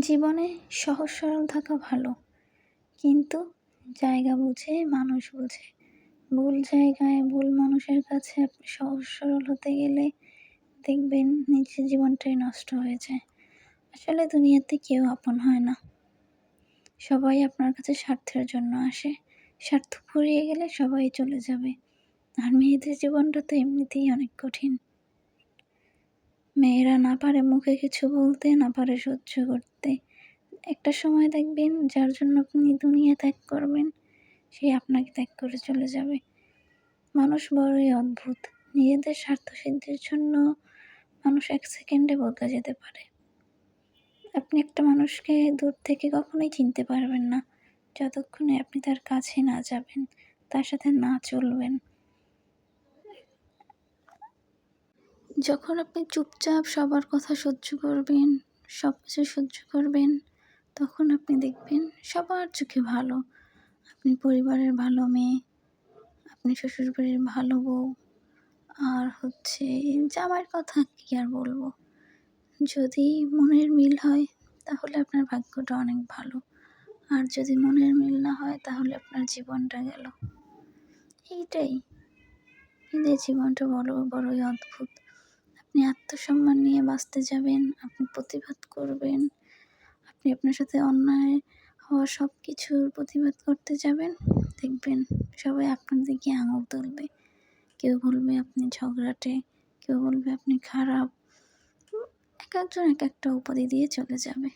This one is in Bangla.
জীবনে সহজ সরল থাকা ভালো। কিন্তু জায়গা বুঝে, মানুষ বুঝে। ভুল জায়গায় ভুল মানুষের কাছে আপনি সহজ সরল হতে গেলে দেখবেন নিজের জীবনটাই নষ্ট হয়ে যায়। আসলে দুনিয়াতে কেউ আপন হয় না। সবাই আপনার কাছে স্বার্থের জন্য আসে। স্বার্থ ফুরিয়ে গেলে সবাই চলে যাবে। আর মেয়েদের জীবনটা তো এমনিতেই অনেক কঠিন। মেয়েরা না পারে মুখে কিছু বলতে, না পারে সহ্য করতে। একটা সময় দেখবেন যার জন্য আপনি দুনিয়া ত্যাগ করবেন, সে আপনাকে ত্যাগ করে চলে যাবে। মানুষ বড়ই অদ্ভুত। নিজেদের স্বার্থ সিদ্ধির জন্য মানুষ এক সেকেন্ডে বদলে যেতে পারে। আপনি একটা মানুষকে দূর থেকে কখনোই চিনতে পারবেন না। যতক্ষণে আপনি তার কাছে না যাবেন, তার সাথে না চলবেন। যখন আপনি চুপচাপ সবার কথা সহ্য করবেন, সব কিছু সহ্য করবেন, তখন আপনি দেখবেন সবার চোখে ভালো। আপনি পরিবারের ভালো মেয়ে, আপনি শ্বশুরবাড়ির ভালো বউ। আর হচ্ছে জামাইয়ের কথা কী আর বলব? যদি মনের মিল হয়, তাহলে আপনার ভাগ্যটা অনেক ভালো। আর যদি মনের মিল না হয়, তাহলে আপনার জীবনটা গেল। এইটাই। এদের জীবনটা বড়, বড়ই অদ্ভুত। আত্মসম্মান নিয়ে বাঁচতে যাবেন, আপনি প্রতিবাদ করবেন, আপনি আপনার সাথে অন্যায় হওয়া সব কিছুর প্রতিবাদ করতে যাবেন, দেখবেন সবাই আপনার দিকে আঙুল তুলবে। কেউ বলবে আপনি ঝগড়াটে, কেউ বলবে আপনি খারাপ। এক একজন এক একটা উপাধি দিয়ে চলে যাবে।